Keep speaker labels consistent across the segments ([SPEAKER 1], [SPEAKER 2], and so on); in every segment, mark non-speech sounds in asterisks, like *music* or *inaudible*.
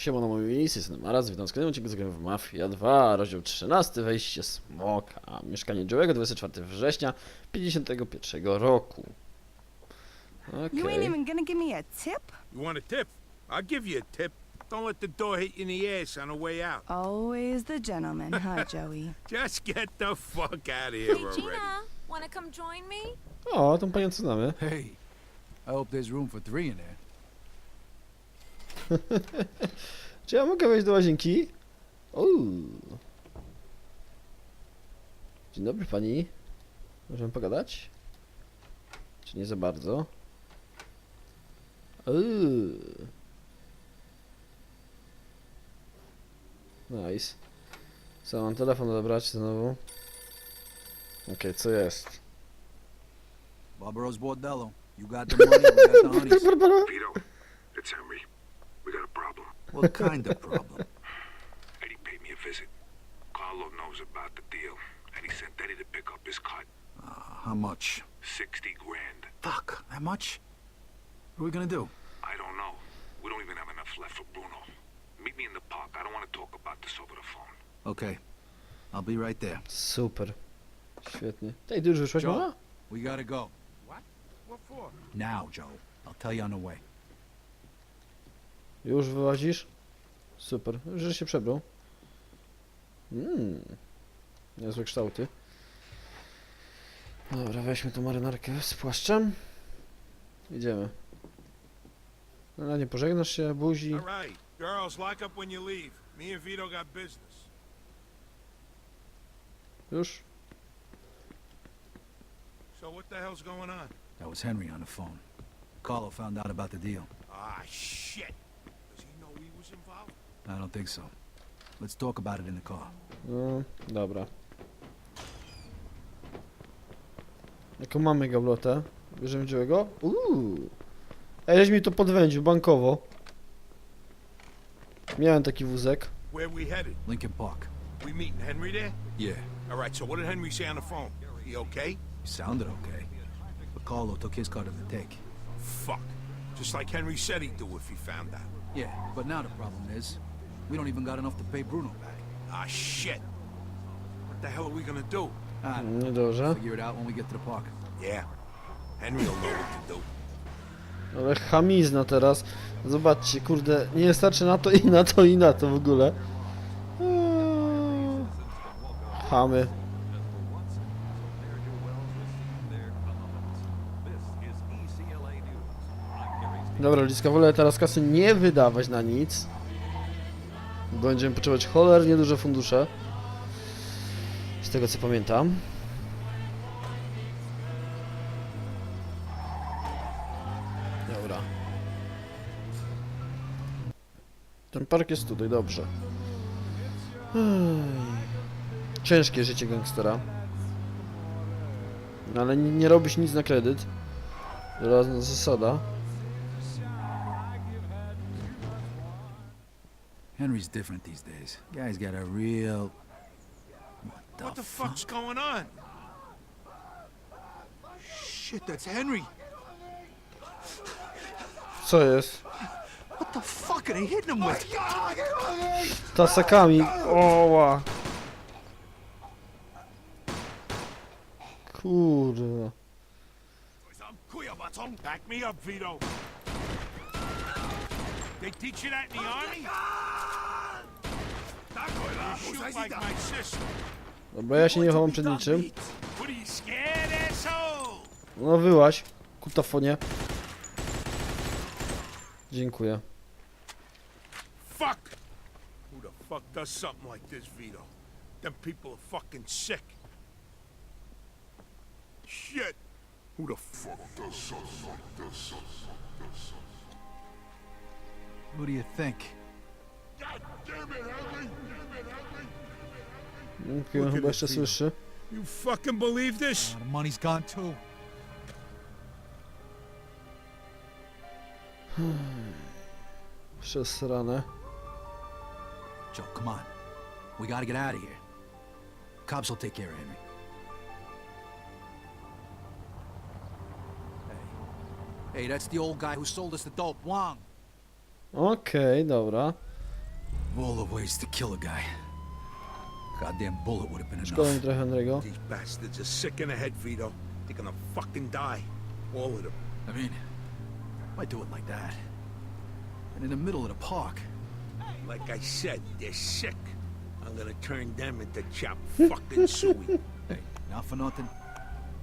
[SPEAKER 1] Siemano moi milisy, jestem Maraz, witam w kolejnym odcinku z gry w Mafia 2, rozdział 13, wejście Smoka, mieszkanie Joe'ego, 24 września 51 roku.
[SPEAKER 2] You ain't even gonna give me a tip?
[SPEAKER 3] You want a tip? I'll give you a tip. Don't let the door hit you in the ass on the way out.
[SPEAKER 2] Always the gentleman, huh, *laughs* Joey?
[SPEAKER 3] Just get the fuck out of here
[SPEAKER 4] Hey,
[SPEAKER 3] already.
[SPEAKER 4] Gina, wanna come join me?
[SPEAKER 1] o, tą panią co znamy.
[SPEAKER 5] Hey, I hope there's room for three in there. *laughs*
[SPEAKER 1] Czy ja mogę wejść do łazienki? Uuu. Dzień dobry pani. Możemy pogadać? Czy nie za bardzo? Uuu. Nice. Co, mam telefon odebrać znowu? Okej, co jest?
[SPEAKER 5] Barbaro's Bordello. You got the money, we got the *laughs* honeys. What kind of problem?
[SPEAKER 6] Eddie paid me a visit. Carlo knows about the deal, and he sent Eddie to pick up his cut.
[SPEAKER 5] Uh, how much?
[SPEAKER 6] 60 grand.
[SPEAKER 5] Fuck, that much? What are we gonna do?
[SPEAKER 6] I don't know. We don't even have enough left for Bruno. Meet me in the park. I don't want to talk about this over the phone.
[SPEAKER 5] Okay, I'll be right there.
[SPEAKER 1] Super. Świetnie. Tej, ty już wyszłaś,
[SPEAKER 5] Joe. We gotta go.
[SPEAKER 3] What? What for?
[SPEAKER 5] Now, Joe. I'll tell you on the way.
[SPEAKER 1] Już wyłazisz? Super. Już się przebrał. Mmm. Niezłe kształty. Dobra, weźmy tą marynarkę z płaszczem. Idziemy. No, nie pożegnasz się, buzi. Już?
[SPEAKER 3] So what the hell's going on?
[SPEAKER 5] That was Henry on the phone. Carlo found out about the deal.
[SPEAKER 3] Ah, shit. Does he know he was involved?
[SPEAKER 5] I don't think so. Let's talk about it in the car.
[SPEAKER 1] No, dobra. Jaką mamy gablotę? Bierzemy dziełego? Uuu. Ej, żeś mi to podwędził bankowo. Miałem taki wózek.
[SPEAKER 3] Where we headed?
[SPEAKER 5] Lincoln Park.
[SPEAKER 3] We meeting Henry there?
[SPEAKER 5] Yeah,
[SPEAKER 3] All right, so what did Henry say on the phone? He okay?
[SPEAKER 5] he sounded okay. But Carlo took his cut of the take.
[SPEAKER 3] Fuck. Just like Henry said he'd do if he found out.
[SPEAKER 5] Yeah, but now the problem is, we don't even got enough to pay Bruno back.
[SPEAKER 3] Ah, shit. What the hell are we gonna do?
[SPEAKER 5] Ah,
[SPEAKER 1] Niedobrze.
[SPEAKER 5] figure it out when we get to the park.
[SPEAKER 3] Yeah. Henry will know what to do.
[SPEAKER 1] Ale chamizna teraz. Zobaczcie, kurde, nie starczy na to i na to i na to w ogóle. Eee, Chamy. Dobra, ludziska, wolę teraz kasy nie wydawać na nic. Będziemy potrzebować cholernie duże fundusze. Z tego co pamiętam. Dobra. Ten park jest tutaj, dobrze. Ciężkie życie gangstera. No ale nie, nie robisz nic na kredyt. Żelazna zasada.
[SPEAKER 5] Henry's different these days. Guy's got a real.
[SPEAKER 3] What the fuck's going on? Shit, that's Henry.
[SPEAKER 1] Co jest?
[SPEAKER 5] What the fuck are they hitting him with?
[SPEAKER 1] Tasakami. Oła. Kurde.
[SPEAKER 3] Back me up, Vito. They teach you that in the army? Sister.
[SPEAKER 1] Dobra, ja się nie chowam przed niczym.
[SPEAKER 3] What?
[SPEAKER 1] No wyłaś, kutafonie. Dziękuję.
[SPEAKER 3] Fuck! Who the fuck does something like this, Vito? Them people are fucking sick. Shit! Who the fuck does something like this?
[SPEAKER 5] Who do you think?
[SPEAKER 3] Look at
[SPEAKER 1] chyba jeszcze słyszy.
[SPEAKER 3] You fucking believe this?
[SPEAKER 5] The money's gone too. *sighs*
[SPEAKER 1] Przesrane.
[SPEAKER 5] Joe, come on. We gotta get out of here. Cops will take care of Henry. Hey. Hey, that's the old guy who sold us the dope, Wong.
[SPEAKER 1] Okej, dobra.
[SPEAKER 5] Of all the ways to kill a guy, goddamn bullet would have been
[SPEAKER 1] Szkoda mi
[SPEAKER 5] enough.
[SPEAKER 1] trochę Henry'ego.
[SPEAKER 3] These bastards are sick in the head, Vito. They're gonna fucking die. All of them.
[SPEAKER 5] I mean, why do it like that? And in the middle of the park.
[SPEAKER 3] Like I said, they're sick. I'm gonna turn them into chopped fucking suey. *laughs*
[SPEAKER 5] Hey, not for nothing.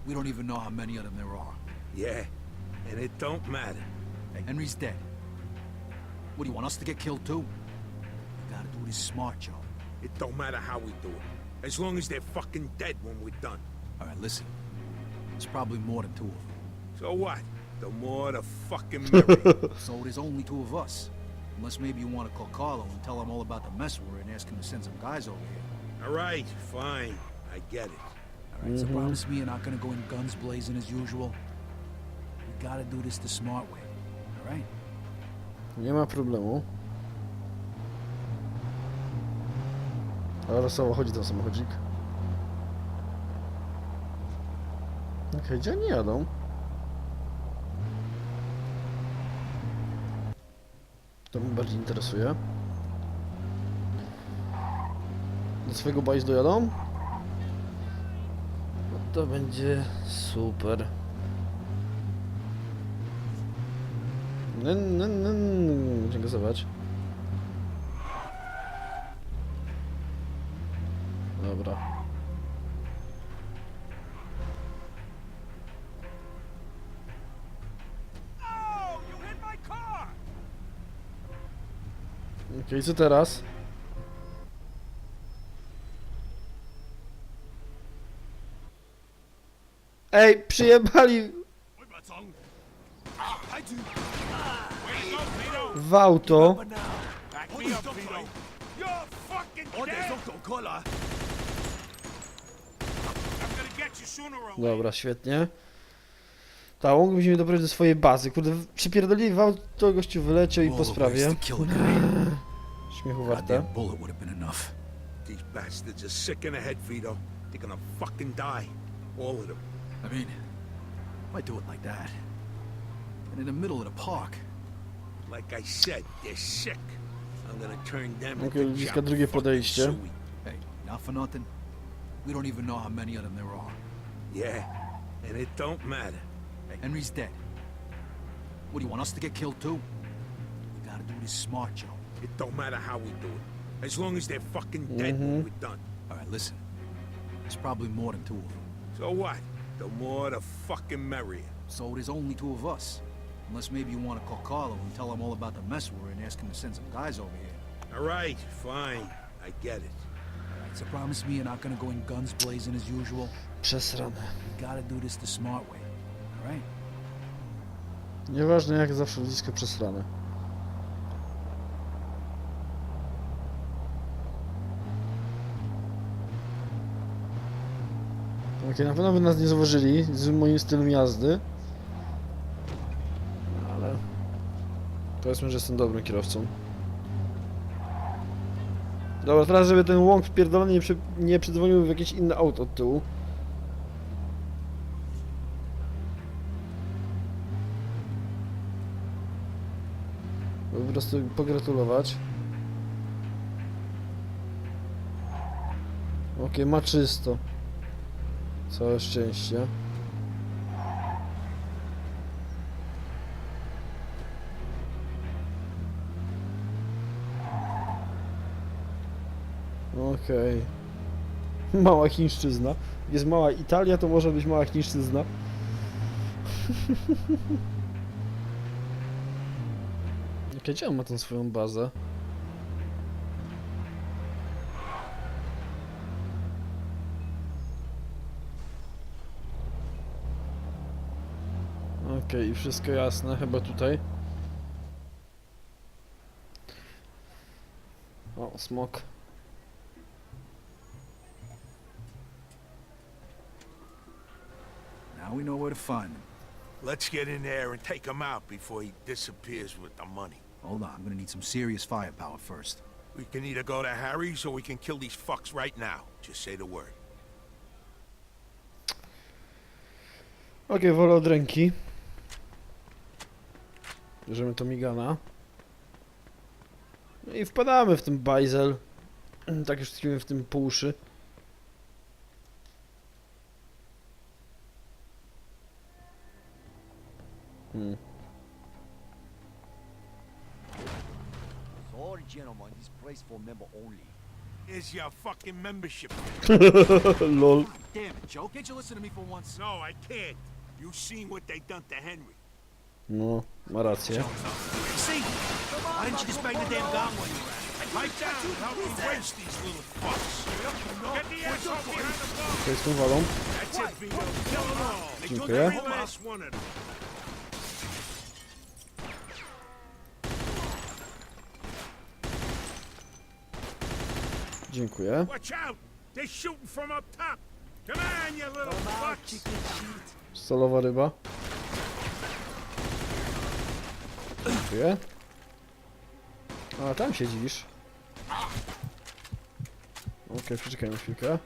[SPEAKER 5] We don't even know how many of them there are.
[SPEAKER 3] Yeah, and it don't matter.
[SPEAKER 5] Hey, Henry's dead. What do you want us to get killed too? We gotta smart, Joe.
[SPEAKER 3] It don't matter how we do it. As long as they're fucking dead when we're done.
[SPEAKER 5] All right, listen. There's probably more than two of them.
[SPEAKER 3] So what? The more the fucking *laughs* merrier.
[SPEAKER 5] So there's only two of us. Unless maybe you want to call Carlo and tell him all about the mess we're in, and ask him to send some guys over here.
[SPEAKER 3] All right, fine. I get it.
[SPEAKER 5] All right, so mm-hmm. promise me you're not gonna go in guns blazing as usual. We gotta do this the smart way. All right?
[SPEAKER 1] Nie ma problemu. Ale samochodzi ten samochodzik. Okej, gdzie oni jadą? To mnie bardziej interesuje. Do swojego bajs dojadą? No to będzie super. No, no, no. Dziękuję zobacz. Dobra.
[SPEAKER 3] Oh, you hit my car!
[SPEAKER 1] Okej, co teraz? Ej, przyjebali w auto. Dobra, świetnie. Tak, moglibyśmy doprowadzić do swojej bazy. Kurde, przypierdolili w auto, gościu wyleciał i po sprawie. Śmiechu warte.
[SPEAKER 5] Goddamn bullet would have been enough.
[SPEAKER 3] These bastards are sick in the head, Vito. They're gonna fucking die. All of them.
[SPEAKER 5] I mean, why do it like that? And in the middle of the park.
[SPEAKER 3] Like I said, they're sick. I'm gonna turn them into
[SPEAKER 1] ludziska,
[SPEAKER 3] chopped
[SPEAKER 1] drugie podejście.
[SPEAKER 5] Hey, not for nothing. We don't even know how many of them there are.
[SPEAKER 3] Yeah, and it don't matter.
[SPEAKER 5] Hey, Henry's dead. What do you want us to get killed too? We gotta do this smart, Joe.
[SPEAKER 3] It don't matter how we do it. As long as they're fucking dead when we're done.
[SPEAKER 5] All right, listen. There's probably more than two of them.
[SPEAKER 3] So what? The more the fucking merrier.
[SPEAKER 5] So there's only two of us. Unless maybe you want to call Carlo and tell him all about the mess we're in, and ask him to send some guys over here.
[SPEAKER 3] All right, fine. I get it.
[SPEAKER 5] All right, so promise me you're not gonna go in guns blazing as usual.
[SPEAKER 1] Przesrane.
[SPEAKER 5] We gotta do this the smart way. All right?
[SPEAKER 1] Nieważne jak zawsze ludziska przesrane. Okej, na pewno by nas nie zauważyli z moim stylem jazdy. Ale... Powiedzmy, że jestem dobrym kierowcą. Dobra, teraz żeby ten łąk wpierdolony nie, przy, nie przydzwonił w jakieś inne auto od tyłu. Po prostu pogratulować. Okej, ma czysto. Całe szczęście. Okej. *laughs* Mała chińszczyzna. Jest mała Italia, to może być mała chińszczyzna. *laughs* Gdzie on ma tą swoją bazę? Okej, wszystko jasne, chyba tutaj. O, smok.
[SPEAKER 5] Now we know where to find him.
[SPEAKER 3] Let's get in there and take him out before he disappears with the money.
[SPEAKER 5] Hold on, I'm gonna need some serious firepower first.
[SPEAKER 3] We can either go to Harry's or we can kill these fucks right now. Just say the word.
[SPEAKER 1] Okej, wolę od ręki. Bierzemy to migana. No i wpadamy w ten bajzel. *clears throat* Tak już tkwimy w tym po uszy. Hmm.
[SPEAKER 7] Sorry, gentlemen, this place for member only.
[SPEAKER 3] Here's your fucking membership. *laughs*
[SPEAKER 1] Lol.
[SPEAKER 5] Damn it, Joe. Can't you listen to me for once?
[SPEAKER 3] No, I can't. You seen what they done to Henry.
[SPEAKER 1] No, ma rację. Co jest tą walą? Dziękuję. Dziękuję.
[SPEAKER 3] Watch out! They're shooting from up top. Come on, you little fucks.
[SPEAKER 1] Stalowa ryba. Dziękuję. A, tam siedzisz. Okej, przeczekaj na chwilkę.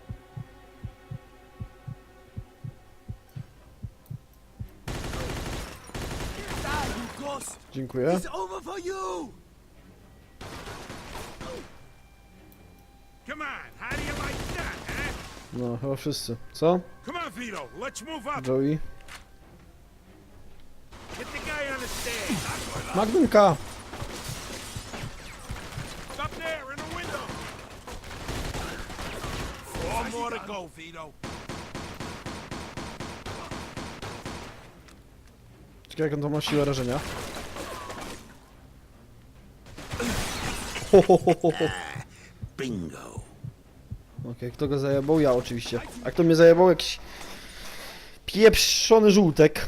[SPEAKER 1] Dziękuję.
[SPEAKER 3] huh?
[SPEAKER 1] No, chyba wszyscy. Co? Joey?
[SPEAKER 3] Get the guy on the stairs.
[SPEAKER 1] Magnumka!
[SPEAKER 3] Up there in the window. Four more to go, Vito.
[SPEAKER 1] Czekaj, jak on to ma siłę rażenia. Ho, ho, ho, ho, ho.
[SPEAKER 3] Bingo.
[SPEAKER 1] Okej, kto go zajebał? Ja oczywiście. A kto mnie zajebał? Jakiś pieprzony żółtek.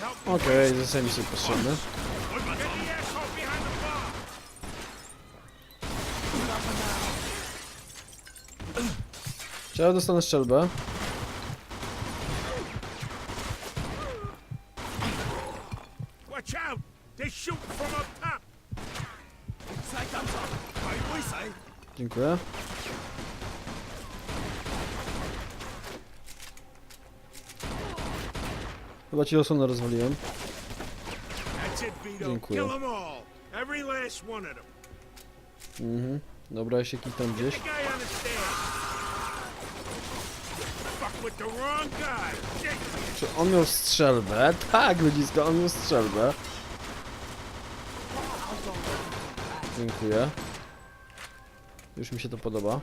[SPEAKER 3] Help me.
[SPEAKER 1] Okej, zostaje mi sobie
[SPEAKER 3] bar.
[SPEAKER 1] Czy ja dostanę strzelbę?
[SPEAKER 3] Watch out! They're shooting
[SPEAKER 1] Dziękuję. Chyba ci osłonę rozwaliłem. Dziękuję. Mhm. Dobra, ja się kikam gdzieś. Czy on miał strzelbę? Tak, ludziska, on miał strzelbę. Dziękuję. Już mi się to podoba.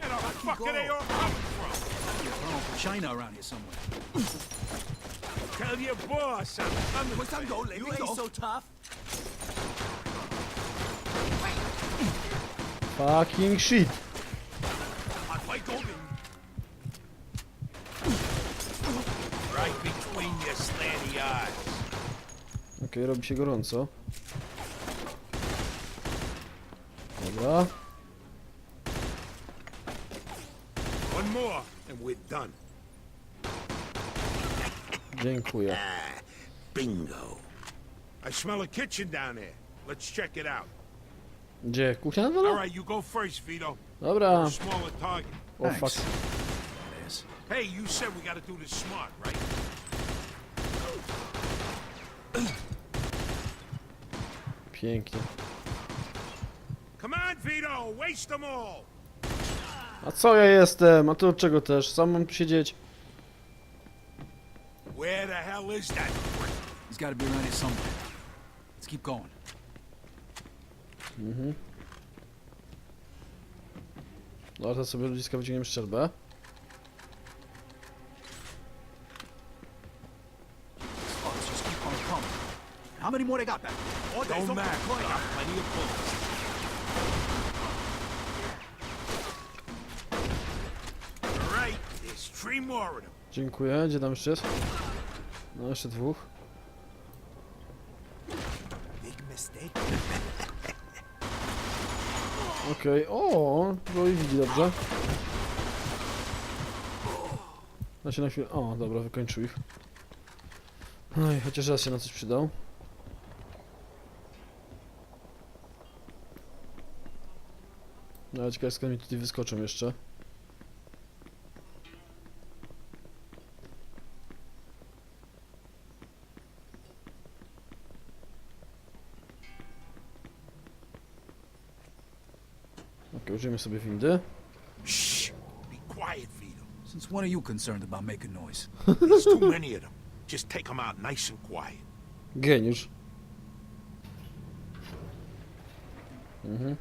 [SPEAKER 1] Fucking shit. Okej, robi się gorąco. Dobra.
[SPEAKER 3] More and we're done.
[SPEAKER 1] Dziękuję.
[SPEAKER 3] Bingo. I smell a kitchen down there. Let's check it out.
[SPEAKER 1] Gdzie? Kuchnia na
[SPEAKER 3] All
[SPEAKER 1] dole?
[SPEAKER 3] right, you go first, Vito.
[SPEAKER 1] Dobra.
[SPEAKER 3] Smaller target.
[SPEAKER 1] O fuck.
[SPEAKER 3] Hey, you said we gotta do this smart, right?
[SPEAKER 1] Pięknie.
[SPEAKER 3] Come on, Vito, waste them all.
[SPEAKER 1] A co ja jestem? A to od czego też? Sam mam tu siedzieć?
[SPEAKER 3] Where the hell is that?
[SPEAKER 5] He's got to be around here somewhere. Let's keep going.
[SPEAKER 1] Mhm. Dobra, to sobie ludziska wyciągniemy
[SPEAKER 5] coming. How many more they got back?
[SPEAKER 3] Don't matter. Got plenty of bullets. All right, there's three more of them.
[SPEAKER 1] Dziękuję. Gdzie tam jeszcze jest? No, jeszcze dwóch. Okej, o, Joey widzi dobrze. Da się na chwilę. O, dobra, wykończył ich. Oj, chociaż raz się na coś przydał. No, ale ciekawe skąd mi tutaj wyskoczą jeszcze. Użyjmy sobie windy.
[SPEAKER 3] Shh! Be quiet, Vito.
[SPEAKER 5] Since when are you concerned about making noise?
[SPEAKER 3] There's too many of them. Just take them out nice and quiet.
[SPEAKER 1] Geniusz. Mhm.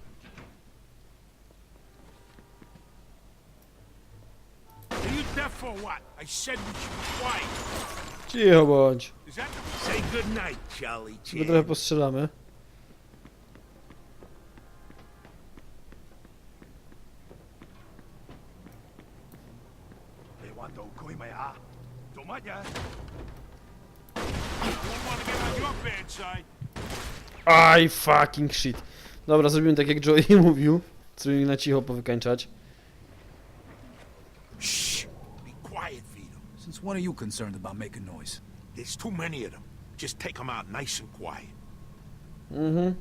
[SPEAKER 3] Are you deaf or what? I said we should be quiet.
[SPEAKER 1] Cicho bądź.
[SPEAKER 3] Is that the... Say good night, Charlie
[SPEAKER 1] Sobie trochę
[SPEAKER 3] Chan.
[SPEAKER 1] postrzelamy.
[SPEAKER 7] Want to
[SPEAKER 3] get on your bad side.
[SPEAKER 1] Aj, fucking shit. Dobra, zrobimy tak jak Joey *laughs* mówił. Spróbujmy na cicho powykańczać.
[SPEAKER 3] Shh! Be quiet, Vito.
[SPEAKER 5] Since when are you concerned about making noise?
[SPEAKER 3] There's too many of them. Just take them out nice and quiet.
[SPEAKER 1] Mhm.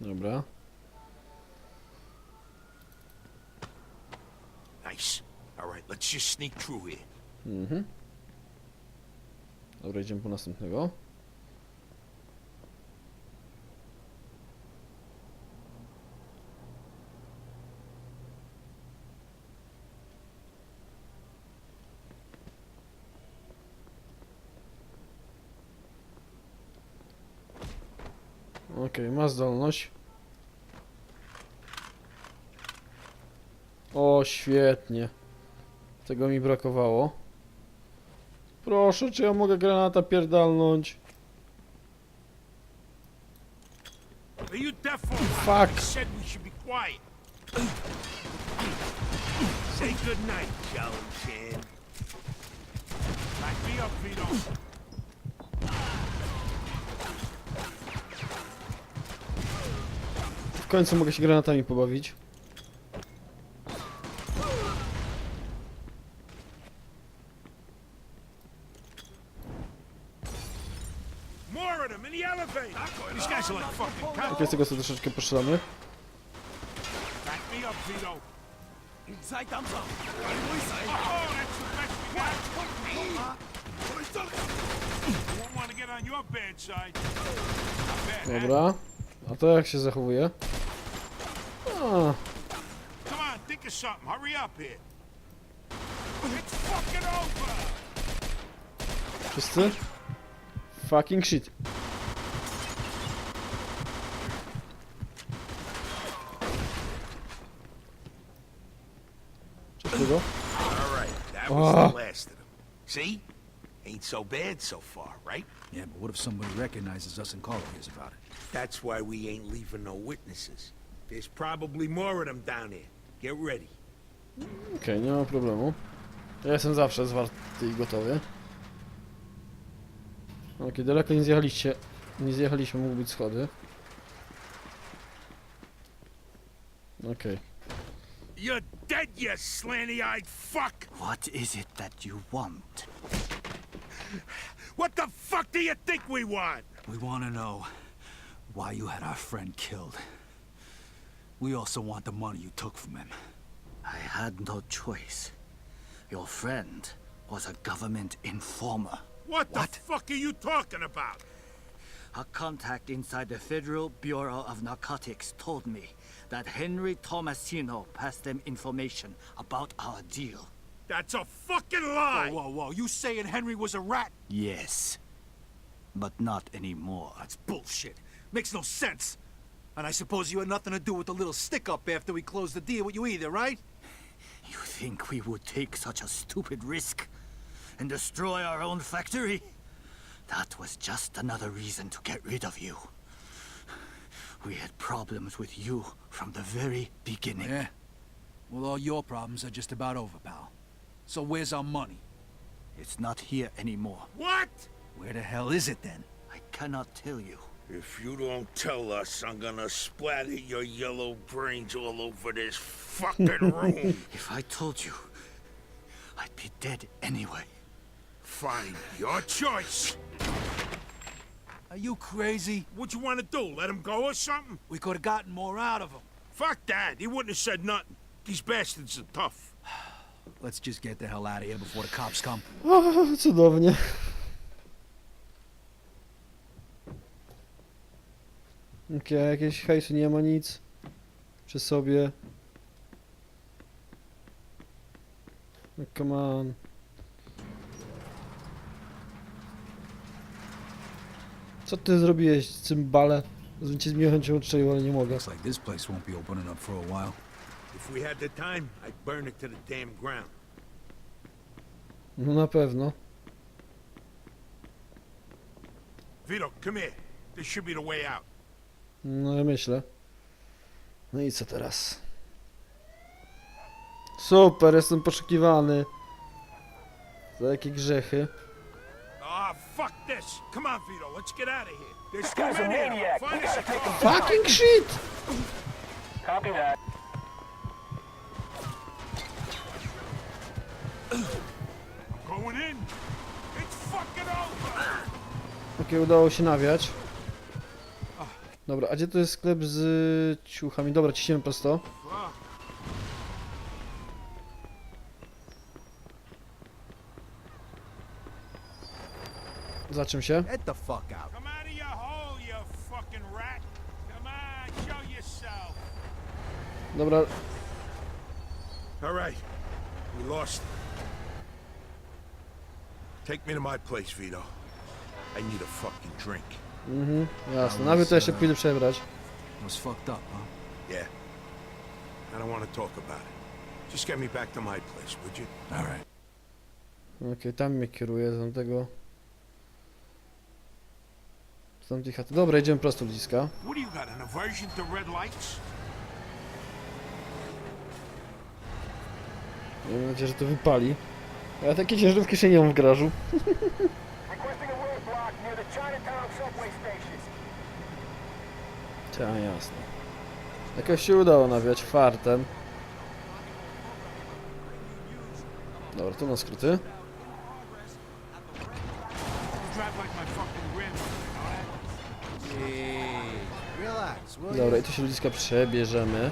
[SPEAKER 1] Dobra.
[SPEAKER 3] Nice. All right, let's just sneak through here.
[SPEAKER 1] Mhm. Dobra, idziemy po następnego. Okej, ma zdolność. O, świetnie. Tego mi brakowało. Proszę, czy ja mogę granata pierdalnąć? Fuck.
[SPEAKER 3] Say good night, Chan. Back me up, Vito. Won't want to get on your bad side. Not bad, huh?
[SPEAKER 1] Dobra. A to jak się zachowuje? A,
[SPEAKER 3] Come on, think of something. Hurry up here. It's fucking over.
[SPEAKER 1] Just wszyscy? Fucking shit. Cześć tego?
[SPEAKER 3] All right, that
[SPEAKER 1] was
[SPEAKER 3] was
[SPEAKER 1] the
[SPEAKER 3] the last of them. See? Ain't so bad so far, right?
[SPEAKER 5] Yeah, but what if somebody recognizes us and Carl hears about it?
[SPEAKER 3] That's why we ain't leaving no witnesses. There's probably more of them down there. Get ready.
[SPEAKER 1] Okej, nie ma problemu. Ja jestem zawsze zwarty i gotowy. Okej, daleko nie zjechaliście. Nie zjechaliśmy, mógł być schody. Okej.
[SPEAKER 3] You're dead, you slanty-eyed fuck!
[SPEAKER 7] What is it that you want?
[SPEAKER 3] What the fuck do you think we want?
[SPEAKER 5] We want to know why you had our friend killed. We also want the money you took from him.
[SPEAKER 7] I had no choice. Your friend was a government informer.
[SPEAKER 3] What,
[SPEAKER 7] What?
[SPEAKER 3] the fuck are you talking about?
[SPEAKER 7] A contact inside the Federal Bureau of Narcotics told me that Henry Tomasino passed them information about our deal.
[SPEAKER 3] That's a fucking lie!
[SPEAKER 5] whoa, whoa. You saying Henry was a rat?
[SPEAKER 7] Yes. But not anymore.
[SPEAKER 5] That's bullshit. Makes no sense. And I suppose you had nothing to do with the little stick up after we closed the deal with you either, right?
[SPEAKER 7] You think we would take such a stupid risk and destroy our own factory? That was just another reason to get rid of you. We had problems with you from the very beginning.
[SPEAKER 5] Yeah. Well, all your problems are just about over, pal. So where's our money?
[SPEAKER 7] It's not here anymore.
[SPEAKER 3] What?
[SPEAKER 5] Where the hell is it then?
[SPEAKER 7] I cannot tell you.
[SPEAKER 3] If you don't tell us, I'm gonna splatter your yellow brains all over this fucking *laughs* room.
[SPEAKER 7] If I told you, I'd be dead anyway.
[SPEAKER 3] Fine, your choice.
[SPEAKER 5] Are you crazy?
[SPEAKER 3] What you want to do? Let him go or something?
[SPEAKER 5] We could have gotten more out of him.
[SPEAKER 3] Fuck that. He wouldn't have said nothing. These bastards are tough. *sighs*
[SPEAKER 5] Let's just get the hell out of here before the cops come.
[SPEAKER 1] O, *laughs* cudownie. Okej, jakieś hejsu nie ma nic. Przy sobie. No, Come on. Co ty zrobiłeś, cymbale? Zresztą cię z miłą chęcią uczył, ale nie mogę.
[SPEAKER 5] Looks like this place won't be opening up for a while.
[SPEAKER 3] If we had the time, I'd burn it to the damn ground.
[SPEAKER 1] No na pewno.
[SPEAKER 3] Vito, come here. This should be the way out.
[SPEAKER 1] No ja myślę. No i co teraz? Super, jestem poszukiwany. Za jakie grzechy?
[SPEAKER 3] Ah, fuck this. Come on, Vito. Let's get out of here.
[SPEAKER 1] Fucking shit!
[SPEAKER 3] Going in. It's fucking over.
[SPEAKER 1] Okej, udało się nawiać. Dobra, a gdzie to jest sklep z ciuchami? Dobra, ciśniemy prosto. Za czym się?
[SPEAKER 5] Get the fuck out.
[SPEAKER 3] Come out of your hole, you fucking rat. Come on, show yourself.
[SPEAKER 1] Dobra,
[SPEAKER 3] All right. We lost. Take me to my place, Vito. I need a fucking drink.
[SPEAKER 1] Mhm, jasne. Nawet to ja się pójdę przebrać.
[SPEAKER 5] It was fucked up, huh?
[SPEAKER 3] Yeah. I don't want to talk about it. Just get me back to my place, would you?
[SPEAKER 5] All right.
[SPEAKER 1] Okej, tam mnie kieruje, z tamtego... Z tamtej chaty. Dobra, idziemy prosto ludziska.
[SPEAKER 3] What do you got, an aversion to red lights?
[SPEAKER 1] Mam nadzieję, że to wypali. A ja takie ciężarówki jeszcze nie mam w garażu.
[SPEAKER 8] Roadblock near the Chinatown subway station.
[SPEAKER 1] Tak, jasne. Jakoś się udało nawiać fartem. Dobra, tu na skróty. Dobra, i tu się ludziska przebierzemy.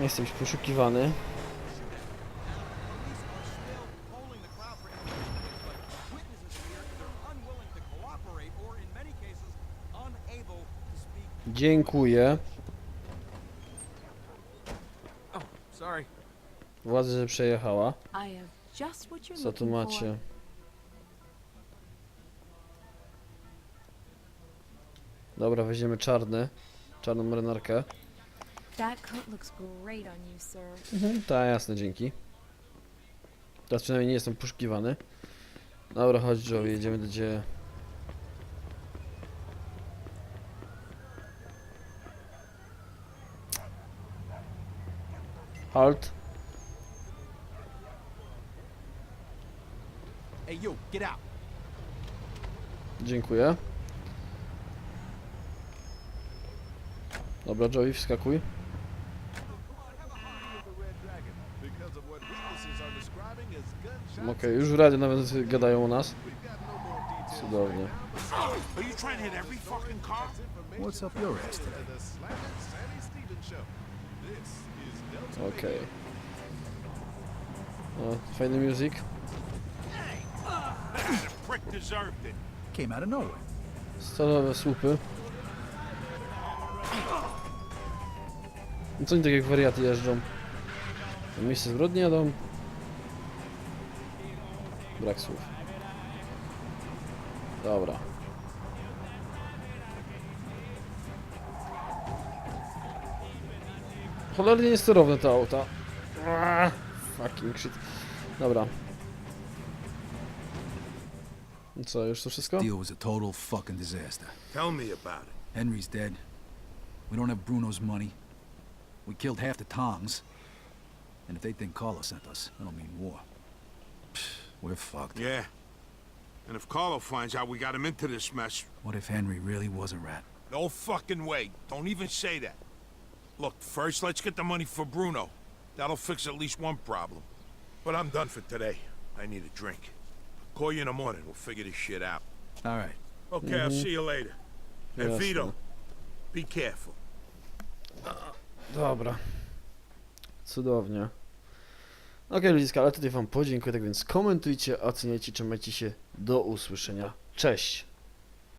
[SPEAKER 1] Nie chcę być poszukiwany. Dziękuję.
[SPEAKER 9] Sorry.
[SPEAKER 1] Władzy, że przejechała. Co tu macie? Dobra, weźmiemy czarny. Czarną marynarkę. Mhm. Tak, jasne, dzięki. Teraz przynajmniej nie jestem poszukiwany. Dobra, chodź Joey, jedziemy do gdzie... Halt.
[SPEAKER 5] Hey, you, get out.
[SPEAKER 1] Dziękuję. Dobra, Joey, wskakuj. Okej, już w radzie nawet gadają u nas. Cudownie.
[SPEAKER 5] What's up your ass today?
[SPEAKER 1] Okej. O, fajny music.
[SPEAKER 5] Came out of nowhere.
[SPEAKER 1] Stalowe słupy. No co oni tak jak wariaty jeżdżą? Na miejsce zbrodni jadą? Brak słów. Dobra. Cholernie niesterowne te auta. Aaa, fucking shit. Dobra. I Co, już to wszystko?
[SPEAKER 5] Deal was a total fucking disaster.
[SPEAKER 3] Tell me about it.
[SPEAKER 5] Henry's dead. We don't have Bruno's money. We killed half the Tongs. And if they think Carlo sent us, that'll mean war. Psh, we're fucked.
[SPEAKER 3] Yeah. And if Carlo finds out we got him into this mess,
[SPEAKER 5] What if Henry really was a rat?
[SPEAKER 3] no fucking way. Don't even say that. Look, first let's get the money for Bruno. That'll fix at least one problem. But I'm done for today. I need a drink. Call you in the morning. We'll figure this shit out.
[SPEAKER 5] All right.
[SPEAKER 3] Okay, I'll see you later. And
[SPEAKER 1] Jasne.
[SPEAKER 3] Vito, be careful.
[SPEAKER 1] Dobra. Cudownie. Okej ludziska, ale tutaj wam podziękuję, tak więc komentujcie, oceniajcie, trzymajcie się. Do usłyszenia. Cześć!